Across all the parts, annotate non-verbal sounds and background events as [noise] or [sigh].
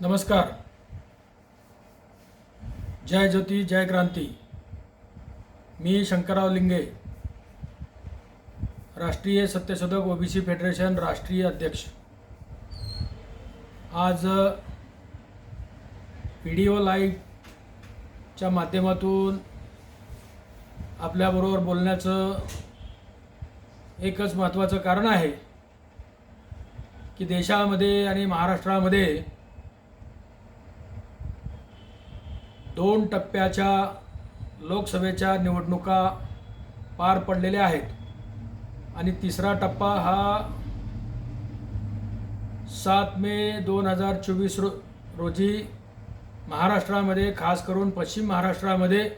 नमस्कार. जय ज्योती जय क्रांती. मी शंकरराव लिंगे राष्ट्रीय सत्यशोधक ओबीसी फेडरेशन राष्ट्रीय अध्यक्ष. आज व्हिडिओ लाईव्हच्या माध्यमातून आपल्याबरोबर बोलण्याचं एकच महत्त्वाचं कारण आहे की देशामध्ये आणि महाराष्ट्रामध्ये दोन टप्प्याच्या लोकसभेच्या निवडणुका पार पडलेल्या आहेत. आणि तिसरा टप्पा हा सात मे दोन हजार चोवीस रो रोजी महाराष्ट्रामध्ये खास करून पश्चिम महाराष्ट्रामध्ये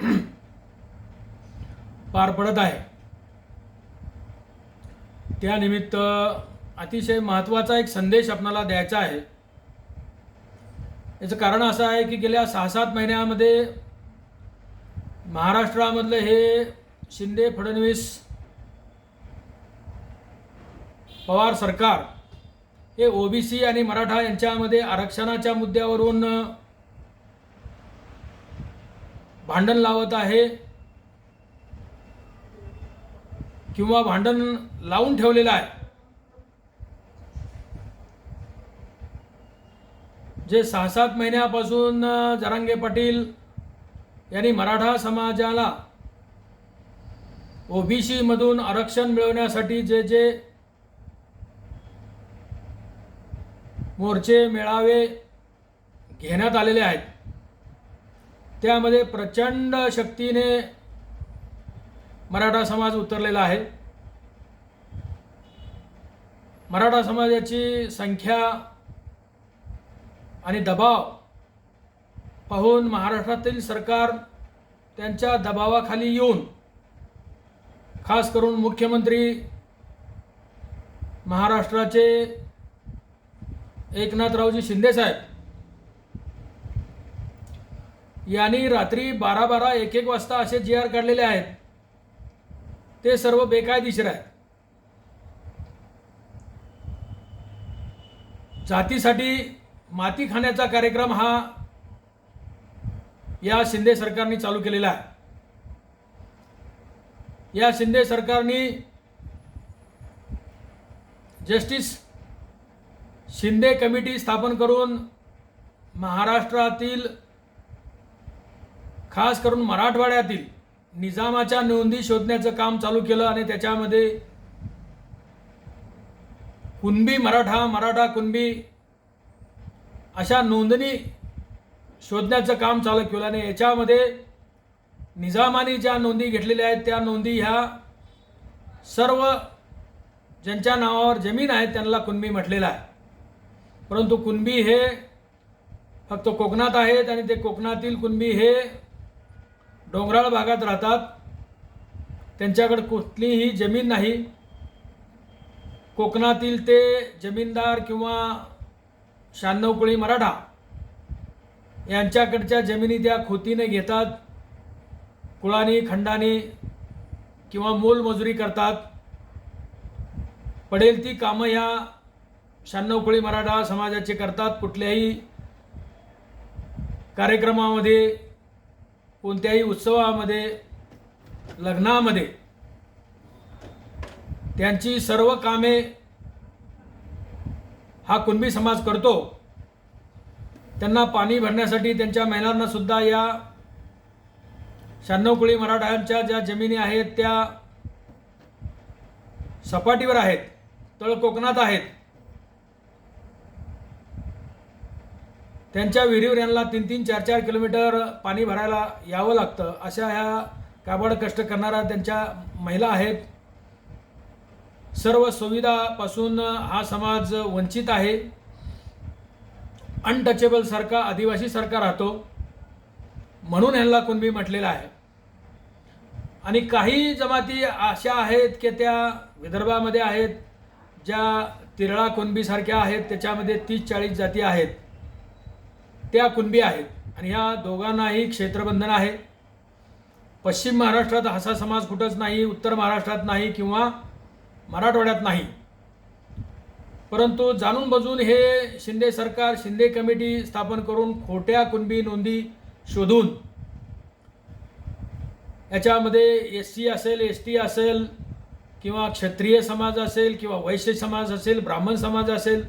[clears throat] पार पडत आहे. त्यानिमित्त अतिशय महत्त्वाचा एक संदेश आपणाला द्यायचा आहे. याचं कारण असं आहे की गेल्या सहा सात महिन्यामध्ये महाराष्ट्रामधलं हे शिंदे फडणवीस पवार सरकार हे ओबीसी आणि मराठा यांच्यामध्ये आरक्षणाच्या मुद्द्यावरून भांडण लावत आहे किंवा भांडण लावून ठेवलेलं आहे. जे सहा सात महिन्यापासून जरांगे पाटील यांनी मराठा समाजाला ओ बी सीमधून आरक्षण मिळवण्यासाठी जे जे मोर्चे मेळावे घेण्यात आलेले आहेत त्यामध्ये प्रचंड शक्तीने मराठा समाज उतरलेला आहे. मराठा समाजाची संख्या आणि दबाव पाहून महाराष्ट्रातील सरकार त्यांच्या दबावाखाली येऊन खास करून मुख्यमंत्री महाराष्ट्राचे एकनाथरावजी शिंदेसाहेब यांनी रात्री बारा बारा एक एक वाजता असे जी आर काढलेले आहेत. ते सर्व बेकायदेशीर आहेत. जातीसाठी माती खाण्याचा कार्यक्रम हा या शिंदे सरकारने चालू केलेला आहे. या शिंदे सरकारने जस्टिस शिंदे कमिटी स्थापन करून महाराष्ट्रातील खास करून मराठवाड्यातील निजामाच्या नोंदी शोधण्याचं काम चालू केलं आणि त्याच्यामध्ये कुणबी मराठा मराठा कुणबी अशा नोंदणी शोधण्याचं काम चालू केलं आणि याच्यामध्ये निजामाने ज्या नोंदी घेतलेल्या आहेत त्या नोंदी ह्या सर्व ज्यांच्या नावावर जमीन आहे त्यांना कुणबी म्हटलेलं आहे. परंतु कुणबी हे फक्त कोकणात आहेत आणि ते कोकणातील कुणबी हे डोंगराळ भागात राहतात. त्यांच्याकडे कुठलीही जमीन नाही. कोकणातील ते जमीनदार किंवा शहाण्णव कोळी मराठा यांच्याकडच्या जमिनी त्या खोतीने घेतात कुळानी खंडानी किंवा मोलमजुरी करतात. पडेल ती कामं ह्या शहाण्णव कोळी मराठा समाजाचे करतात. कुठल्याही कार्यक्रमामध्ये कोणत्याही उत्सवामध्ये लग्नामध्ये त्यांची सर्व कामे हा कुणबी समाज करतो. त्यांना पाणी भरण्यासाठी त्यांच्या महिलांना सुद्धा या शहाण्णव कुळी मराठ्यांच्या ज्या जमिनी आहेत त्या सपाटीवर आहेत तळ कोकणात आहेत. त्यांच्या विहिरीवर यांना तीन तीन चार चार किलोमीटर पाणी भरायला यावं लागतं. अशा ह्या काबड कष्ट करणाऱ्या त्यांच्या महिला आहेत. सर्व सुविधापासून हा समाज वंचित आहे. अनटचेबल सारखा आदिवासी सारखा राहतो. म्हणून ह्यांना कुणबी म्हटलेला आहे. आणि काही जमाती अशा आहेत की त्या विदर्भामध्ये आहेत ज्या तिरळा कुणबीसारख्या आहेत त्याच्यामध्ये तीस चाळीस जाती आहेत. त्या कुणबी आहेत. आणि ह्या दोघांनाही क्षेत्रबंधन आहे. पश्चिम महाराष्ट्रात असा समाज कुठंच नाही उत्तर महाराष्ट्रात नाही किंवा मराठवाड्यात नाही. परंतु जाणून बजून हे शिंदे सरकार शिंदे कमिटी स्थापन करून खोट्या कुणबी नोंदी शोधून याच्यामध्ये एस सी असेल एस टी असेल किंवा क्षत्रिय समाज असेल किंवा वैश्य समाज असेल ब्राह्मण समाज असेल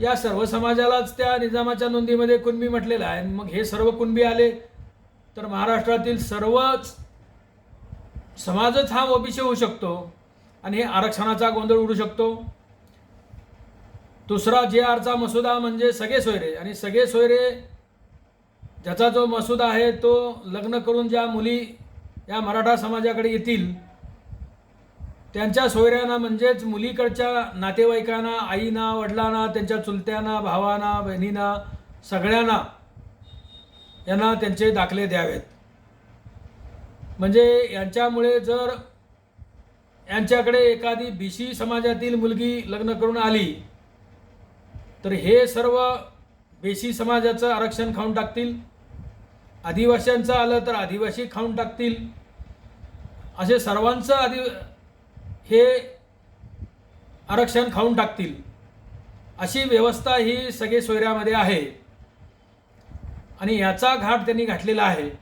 या सर्व समाजालाच त्या निजामाच्या नोंदीमध्ये कुणबी म्हटलेलं आहे. आणि मग हे सर्व कुणबी आले? तर महाराष्ट्रातील सर्वच समाजच हा ओबीसी होऊ शकतो. आणि हे आरक्षणाचा गोंधळ उडू शकतो. दुसरा जे आरचा मसुदा म्हणजे सगळे सोयरे. आणि सगळे सोयरे ज्याचा जो मसुदा आहे तो लग्न करून ज्या मुली या मराठा समाजाकडे येतील त्यांच्या सोयऱ्यांना म्हणजेच मुलीकडच्या नातेवाईकांना आईना वडिलांना त्यांच्या चुलत्यांना भावांना बहिणींना सगळ्यांना यांना त्यांचे दाखले द्यावेत. म्हणजे यांच्यामुळे जर यांच्याकडे एखादी बीसी समाजातील मुलगी लग्न करून आली तर हे सर्व बेसी समाजाचं आरक्षण खाऊन टाकतील? आदिवासींचं आलं तर आदिवासी खाऊन टाकतील? असे सर्वांचं आदि हे आरक्षण खाऊन टाकतील. अशी व्यवस्था ही सगळे सोयऱ्यामध्ये आहे. आणि याचा घाट त्यांनी घातलेला आहे.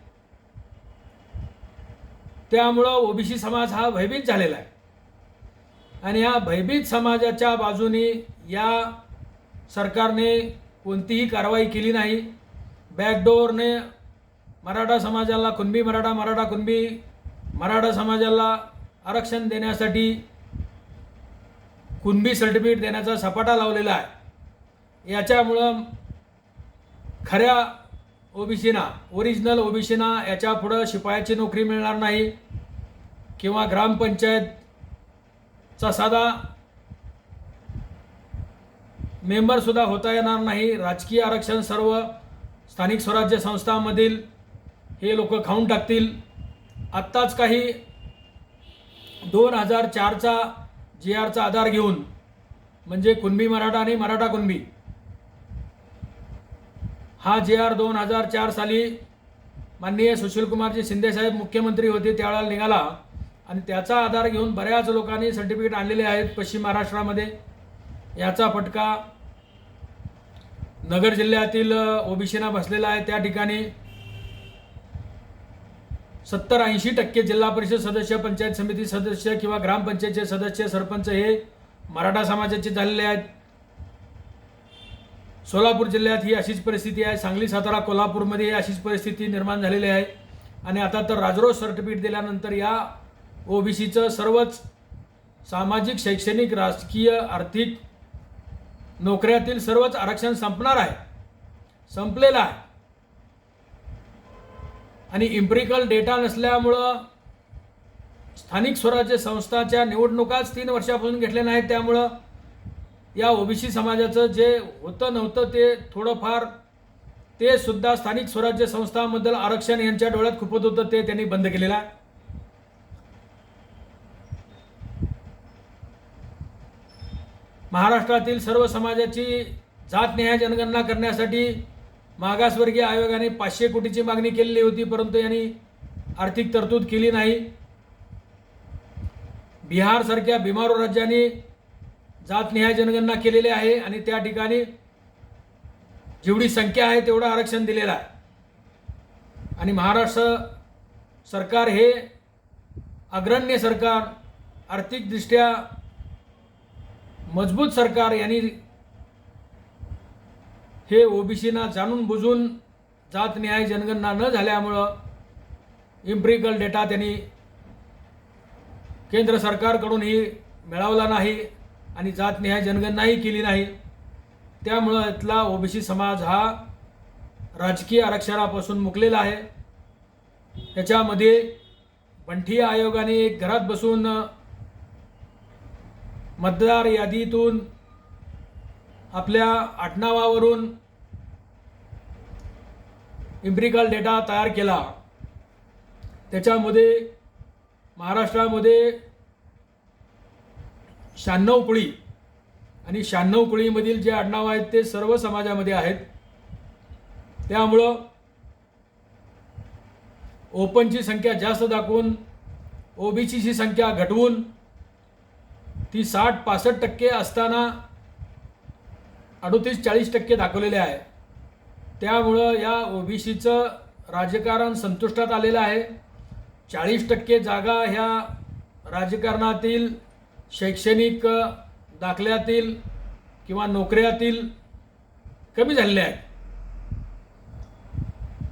त्यामुळं ओबीसी समाज हा भयभीत झालेला आहे. आणि या भयभीत समाजाच्या बाजूने या सरकारने कोणतीही कारवाई केली नाही. बॅकडोअरने मराठा समाजाला कुणबी मराठा मराठा कुणबी मराठा समाजाला आरक्षण देण्यासाठी कुणबी सर्टिफिकेट देण्याचा सपाटा लावलेला आहे. याच्यामुळं खऱ्या ओबीसीना ओरिजिनल ओबीसीना याच्या पुढं शिपायाची नोकरी मिळणार नाही किंवा ग्रामपंचायतचा साधा मेंबरसुद्धा होता येणार नाही. राजकीय आरक्षण सर्व स्थानिक स्वराज्य संस्थांमधील हे लोक खाऊन टाकतील. आत्ताच काही दोन हजार चारचा जी आरचा आधार घेऊन म्हणजे कुणबी मराठा आणि मराठा कुणबी हा जे आर दोन हजार चार साली माननीय सुशीलकुमारजी शिंदेसाहेब मुख्यमंत्री होते त्यावेळेला निघाला. आणि त्याचा आधार घेऊन बऱ्याच लोकांनी सर्टिफिकेट आणलेले आहेत पश्चिम महाराष्ट्रामध्ये. याचा फटका नगर जिल्ह्यातील ओबीसीना बसलेला आहे. त्या ठिकाणी सत्तर ऐंशी टक्के जिल्हा परिषद सदस्य पंचायत समिती सदस्य किंवा ग्रामपंचायतचे सदस्य सरपंच हे मराठा समाजाचे झालेले आहेत. सोलापूर जिल्ह्यात ही अशीच परिस्थिती आहे. सांगली सातारा कोल्हापूरमध्ये अशीच परिस्थिती निर्माण झालेली आहे. आणि आता तर राजरोज सर्टिफिकेट दिल्यानंतर या ओबीसीचं सर्वच सामाजिक शैक्षणिक राजकीय आर्थिक नोकऱ्यातील सर्वच आरक्षण संपणार आहे. संपलेलं आहे. आणि इम्प्रिकल डेटा नसल्यामुळं स्थानिक स्वराज्य संस्थाच्या निवडणुकाच तीन वर्षापासून घेतल्या नाहीत. त्यामुळं या ओबीसी समाजाचं जे होतं नव्हतं ते थोडंफार ते सुद्धा स्थानिक स्वराज्य संस्थांबद्दल आरक्षण यांच्या डोळ्यात खुपत होतं ते त्यांनी बंद केलेलं. आहे महाराष्ट्रातील सर्व समाजाची जातनिहाय जनगणना करण्यासाठी मागासवर्गीय आयोगाने पाचशे कोटीची मागणी केलेली होती परंतु यांनी आर्थिक तरतूद केली नाही. बिहारसारख्या बिमारू राज्यांनी जातनिहाय जनगणना केलेली आहे आणि त्या ठिकाणी जेवढी संख्या आहे तेवढं आरक्षण दिलेलं आहे. आणि महाराष्ट्र सरकार हे अग्रण्य सरकार आर्थिकदृष्ट्या मजबूत सरकार यांनी हे ओबीसीना जाणून बुजून जातनिहाय जनगणना न झाल्यामुळं इम्प्रिकल डेटा त्यांनी केंद्र सरकारकडूनही मिळवला नाही. आणि जातनिहाय जनगणनाही केली नाही. त्यामुळं इथला ओबीसी समाज हा राजकीय आरक्षणापासून मुकलेला आहे. त्याच्यामध्ये बंठी आयोगाने एक घरात बसून मतदार यादीतून आपल्या आडनावावरून इम्प्रिकल डेटा तयार केला. त्याच्यामध्ये महाराष्ट्रामध्ये शहाण्णव कुळी. आणि शहाण्णव कुळीमधील जे आडनाव आहेत ते सर्व समाजामध्ये आहेत. त्यामुळं ओपनची संख्या जास्त दाखवून ओबीसीची संख्या घटवून ती साठ पासष्ट टक्के असताना अडोतीस चाळीस टक्के दाखवलेले आहे. त्यामुळं या ओबीसीचं राजकारण संतुष्टात आलेलं आहे. चाळीस टक्के जागा ह्या राजकारणातील शैक्षणिक दाखल्यातील किंवा नोकऱ्यातील कमी झालेल्या आहेत.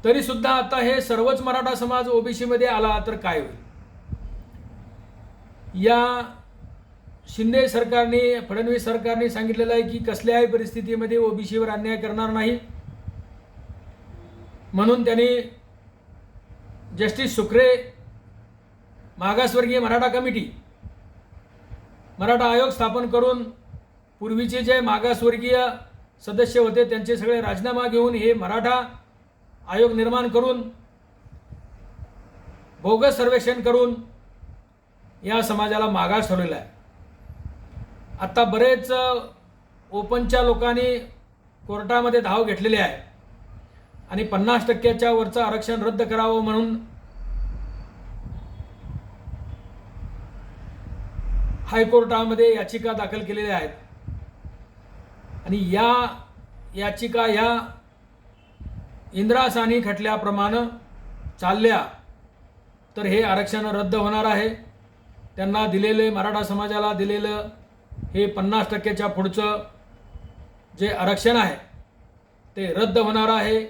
तरीसुद्धा आता हे सर्वच मराठा समाज ओबीसीमध्ये आला तर काय होईल? या शिंदे सरकारने फडणवीस सरकारने सांगितलेलं आहे की कसल्याही परिस्थितीमध्ये ओबीसीवर अन्याय करणार नाही. म्हणून त्यांनी जस्टिस सुक्रे मागासवर्गीय मराठा कमिटी मराठा आयोग स्थापन करून पूर्वीचे जे मागासवर्गीय सदस्य होते त्यांचे सगळे राजीनामा घेऊन हे मराठा आयोग निर्माण करून बोगस सर्वेक्षण करून या समाजाला मागास ठरवलेला आहे. आत्ता बरेच ओपनच्या लोकांनी कोर्टामध्ये धाव घेतलेली आहे. आणि पन्नास टक्क्याच्या वरचं आरक्षण रद्द करावं म्हणून हायकोर्टामध्ये याचिका दाखल केलेल्या आहेत. आणि या याचिका ह्या इंद्रासानी खटल्याप्रमाणे चालल्या तर हे आरक्षण रद्द होणार आहे. त्यांना दिलेले मराठा समाजाला दिलेलं हे पन्नास टक्क्याच्या पुढचं जे आरक्षण आहे ते रद्द होणार आहे.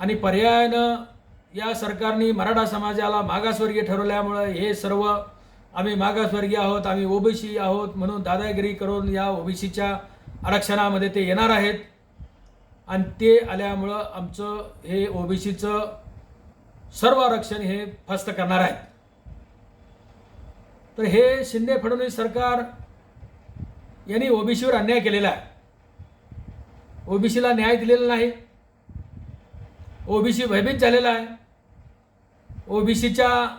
आणि पर्यायानं या सरकारने मराठा समाजाला मागासवर्गीय ठरवल्यामुळं हे सर्व आम्ही मागासवर्गीय आहोत आम्ही ओबीसी आहोत म्हणून दादागिरी करून या ओबीसीच्या आरक्षणामध्ये ते येणार आहेत. आणि ते आल्यामुळं आमचं हे ओबीसीचं सर्व आरक्षण हे फस्त करणार आहेत. तर हे शिंदे फडणवीस सरकार यांनी ओबीसीवर अन्याय केलेला आहे. ओबीसीला न्याय दिलेला नाही. ओबीसी भयभीत झालेला आहे. ओबीसीच्या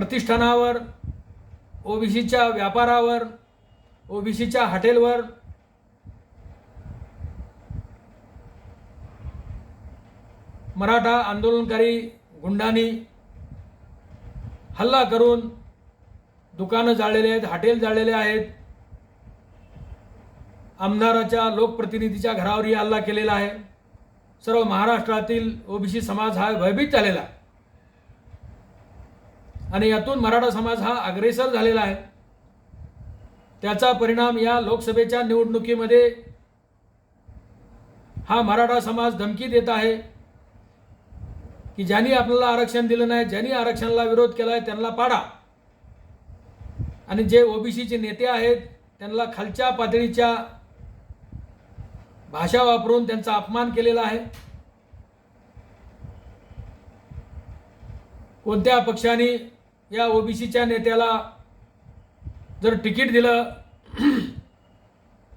प्रतिष्ठानावर ओबीसीच्या व्यापारावर ओबीसीच्या हॉटेलवर मराठा आंदोलनकारी गुंडांनी हल्ला करून दुकानं जाळलेले आहेत हॉटेल जाळलेले आहेत. आमदाराच्या लोकप्रतिनिधीच्या घरावरही हल्ला केलेला आहे. सर्व महाराष्ट्रातील ओबीसी समाज हा भयभीत झालेला आहे. आणि यातून मराठा समाज हा अग्रेसर झालेला आहे. त्याचा परिणाम या लोकसभेच्या निवडणुकीमध्ये हा मराठा समाज धमकी देत आहे की ज्यांनी आपल्याला आरक्षण दिलं नाही ज्यांनी आरक्षणाला विरोध केला आहे त्यांना पाडा. आणि जे ओबीसीचे नेते आहेत त्यांना खालच्या पातळीच्या भाषा वापरून त्यांचा अपमान केलेला आहे. कोणत्या पक्षाने या ओबीसीच्या नेत्याला जर तिकीट दिलं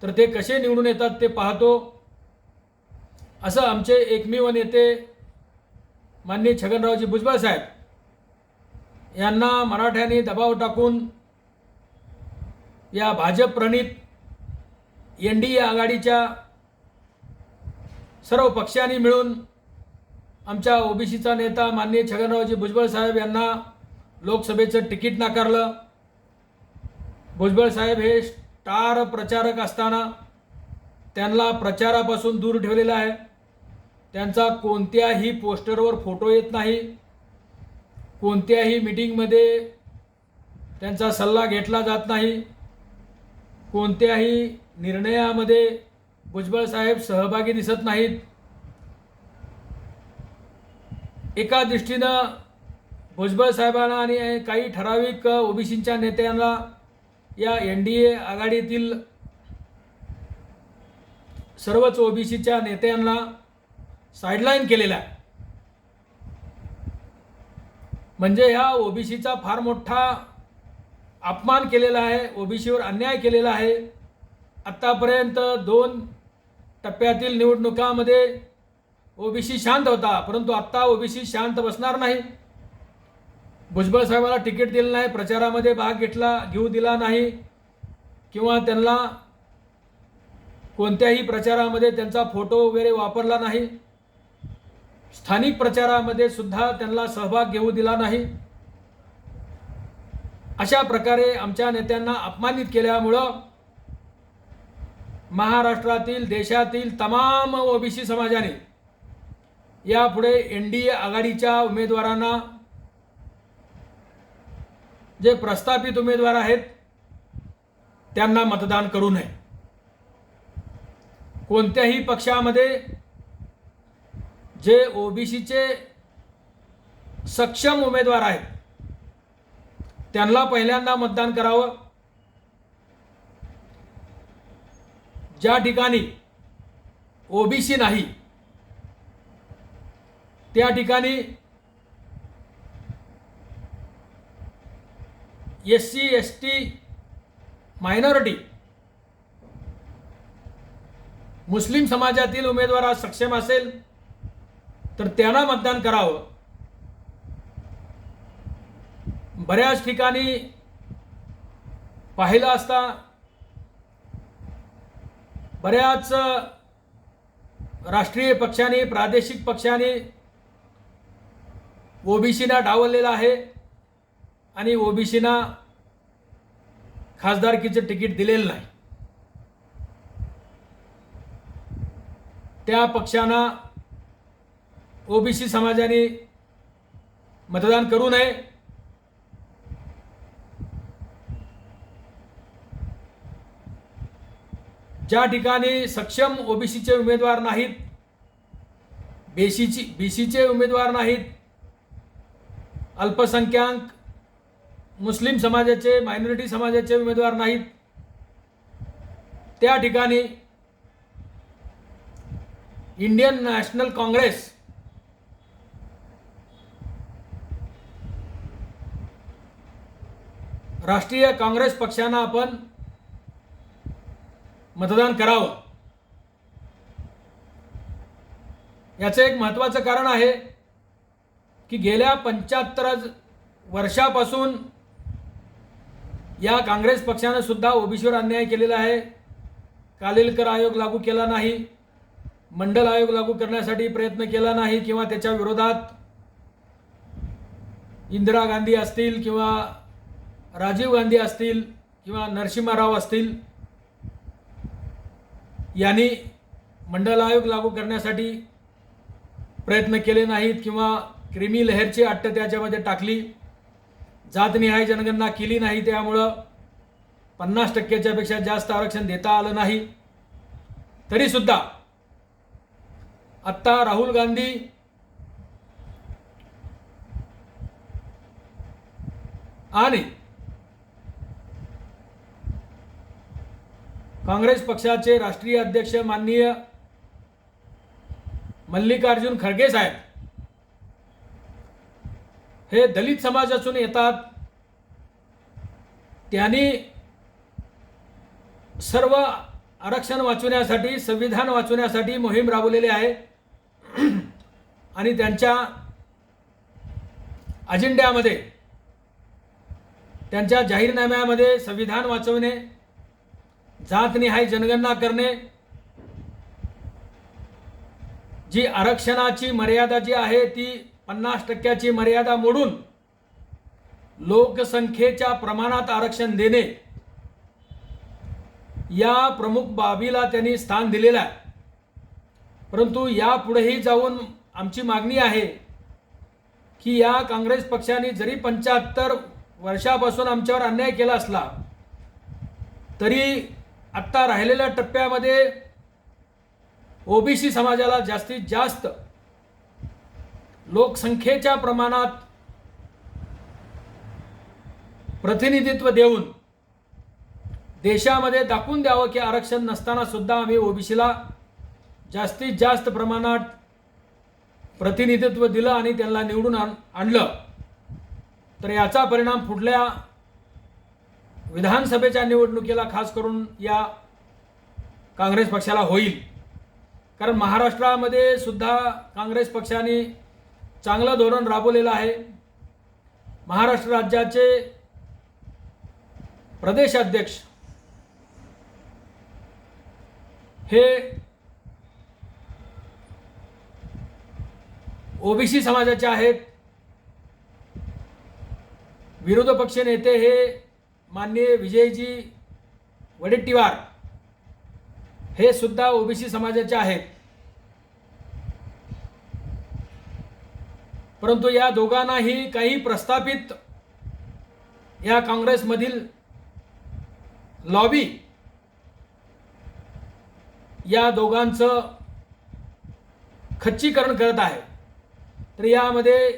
तर ते कसे निवडून येतात ते पाहतो. असं आमचे एकमेव नेते माननीय छगनरावजी भुजबळ साहेब यांना मराठ्यांनी दबाव टाकून या भाजप प्रणित एन डी ए आघाडीच्या सर्व पक्षांनी मिळून आमच्या ओबीसीचा नेता माननीय छगनरावजी भुजबळ साहेब यांना लोकसभेचं तिकीट नाकारलं. भुजबळ साहेब हे स्टार प्रचारक असताना त्यांना प्रचारापासून दूर ठेवलेलं आहे. त्यांचा कोणत्याही पोस्टरवर फोटो येत नाही. कोणत्याही मिटिंगमध्ये त्यांचा सल्ला घेतला जात नाही. कोणत्याही निर्णयामध्ये भुजबळ साहेब सहभागी दिसत नाहीत. एका दृष्टीनं भुजबळ साहेबांना आणि काही ठराविक ओबीसींच्या नेत्यांना या एन डी ए आघाडीतील सर्वच ओबीसीच्या नेत्यांना साईडलाईन केलेला आहे. म्हणजे ह्या ओबीसीचा फार मोठा अपमान केलेला आहे ओबीसीवर अन्याय केलेला आहे. आत्तापर्यंत दोन टप्प्यातील निवडणुकामध्ये ओबीसी शांत होता परंतु आत्ता ओबीसी शांत बसणार नाही. भुजबळ साहेबाला तिकीट दिलं नाही प्रचारामध्ये भाग घेतला घेऊ दिला नाही किंवा त्यांना कोणत्याही प्रचारामध्ये त्यांचा फोटो वगैरे वापरला नाही स्थानिक प्रचारामध्ये सुद्धा त्यांना सहभाग घेऊ दिला नाही. अशा प्रकारे आमच्या नेत्यांना अपमानित केल्यामुळं महाराष्ट्रातील देशातील तमाम ओबीसी समाजाने यापुढे एन डी ए आघाडीच्या उमेदवारांना जे प्रस्थापित उमेदवार आहेत त्यांना मतदान करू नये. कोणत्याही पक्षामध्ये जे ओबीसीचे सक्षम उमेदवार आहेत त्यांना पहिल्यांदा मतदान करावं. ज्या ठिकाणी ओबीसी नाही त्या ठिकाणी S C S T minority. मुस्लिम समाजातील उमेदवार आज सक्षम असेल तर त्यांना मतदान करावं. बऱ्याच ठिकाणी पाहिलं असता बऱ्याच राष्ट्रीय पक्षाने प्रादेशिक पक्षाने ओबीसीना डावललेला आहे. आणि ओबीसीना खासदारकीचं तिकीट दिलेलं नाही. त्या पक्षांना ओबीसी समाजाने मतदान करू नये. ज्या ठिकाणी सक्षम ओबीसीचे उमेदवार नाहीत बेसीची बीसीचे उमेदवार नाहीत अल्पसंख्याक मुस्लिम समाजाचे मायनॉरिटी समाजाचे उमेदवार नाहीत. त्या ठिकाणी इंडियन नॅशनल काँग्रेस राष्ट्रीय काँग्रेस पक्षानं आपण मतदान करावं. याचं एक महत्त्वाचं कारण आहे की गेल्या पंच्याहत्तर वर्षापासून या काँग्रेस पक्षानं सुद्धा ओबीसीवर अन्याय केलेला आहे. कालेलकर आयोग लागू केला नाही. मंडल आयोग लागू करण्यासाठी प्रयत्न केला नाही किंवा त्याच्या विरोधात इंदिरा गांधी असतील किंवा राजीव गांधी असतील किंवा नरसिंहराव असतील यांनी मंडल आयोग लागू करण्यासाठी प्रयत्न केले नाहीत किंवा क्रिमी लहरची अट्ट त्याच्यामध्ये टाकली. जातनिहाय जनगणना केली नाही त्यामुळं पन्नास टक्क्याच्यापेक्षा जास्त आरक्षण देता आलं नाही. तरीसुद्धा आत्ता राहुल गांधी आणि काँग्रेस पक्षाचे राष्ट्रीय अध्यक्ष माननीय मल्लिकार्जुन खरगे साहेब हे दलित समाज असून येतात. त्यांनी सर्व आरक्षण वाचवण्यासाठी संविधान वाचवण्यासाठी मोहीम राबवलेली आहे. आणि त्यांच्या अजेंड्यामध्ये त्यांच्या जाहीरनाम्यामध्ये संविधान वाचवणे जातनिहाय जनगणना करणे जी आरक्षणाची मर्यादा जी आहे ती पन्नास टक्क्याची मर्यादा मोडून लोकसंख्येच्या प्रमाणात आरक्षण देणे. या प्रमुख बाबीला त्यांनी स्थान दिलेलं आहे. परंतु यापुढेही जाऊन आमची मागणी आहे की या काँग्रेस पक्षाने जरी पंच्याहत्तर वर्षापासून आमच्यावर अन्याय केला असला तरी आत्ता राहिलेल्या टप्प्यामध्ये ओबीसी समाजाला जास्तीत जास्त लोकसंख्येच्या प्रमाणात प्रतिनिधित्व देऊन देशामध्ये दाखवून द्यावं की आरक्षण नसताना सुद्धा आम्ही ओबीसीला जास्तीत जास्त प्रमाणात प्रतिनिधित्व दिलं आणि त्यांना निवडून आण आणलं. तर याचा परिणाम पुढल्या विधानसभेच्या निवडणुकीला खास करून या काँग्रेस पक्षाला होईल. कारण महाराष्ट्रामध्ये सुद्धा काँग्रेस पक्षाने चांगलं धोरण राबवलेलं आहे. महाराष्ट्र राज्याचे प्रदेशाध्यक्ष हे ओबीसी समाजाचे आहेत. विरोध पक्ष नेते हे माननीय विजयजी वडेट्टीवार हे सुद्धा ओबीसी समाजाचे आहेत. परंतु या दोघांनाही काही प्रस्थापित या काँग्रेसमधील लॉबी या दोघांचं खच्चीकरण करत आहे. तर यामध्ये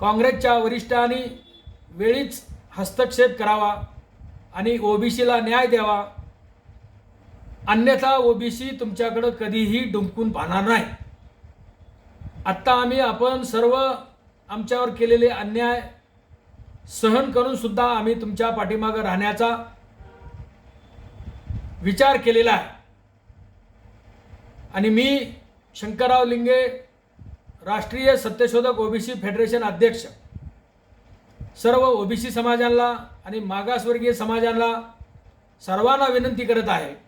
काँग्रेसच्या वरिष्ठांनी वेळीच हस्तक्षेप करावा आणि ओबीसीला न्याय द्यावा. अन्यथा ओबीसी तुमच्याकडं कधीही डुंकून पाहणार नाही. आत्ता आम्ही आपण सर्व आमच्यावर केलेले अन्याय सहन करून सुद्धा आम्ही तुमच्या पाठीमागं राहण्याचा विचार केलेला आहे. आणि मी शंकरराव लिंगे राष्ट्रीय सत्यशोधक ओबीसी फेडरेशन अध्यक्ष सर्व ओबीसी समाजांना आणि मागासवर्गीय समाजांना सर्वांना विनंती करत आहे.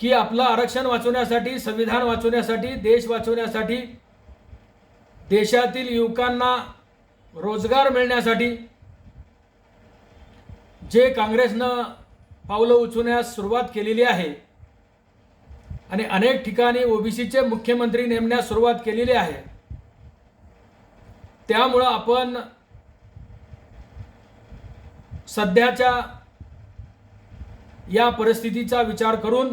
की आपलं आरक्षण वाचवण्यासाठी संविधान वाचवण्यासाठी देश वाचवण्यासाठी देशातील युवकांना रोजगार मिळण्यासाठी जे काँग्रेसनं पावलं उचलण्यास सुरुवात केलेली आहे आणि अनेक ठिकाणी ओबीसीचे मुख्यमंत्री नेमण्यास सुरुवात केलेली आहे त्यामुळं आपण सध्याच्या या परिस्थितीचा विचार करून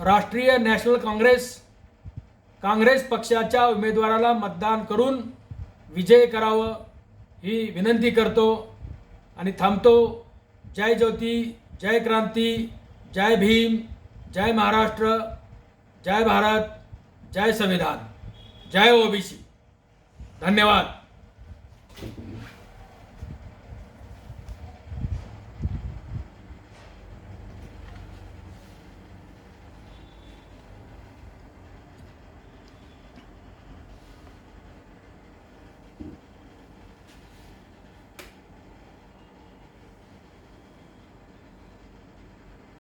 राष्ट्रीय नॅशनल काँग्रेस काँग्रेस पक्षाच्या उमेदवाराला मतदान करून विजय करावं ही विनंती करतो आणि थांबतो. जय ज्योती जय क्रांती जय भीम जय महाराष्ट्र जय भारत जय संविधान. जय ओबीसी. धन्यवाद.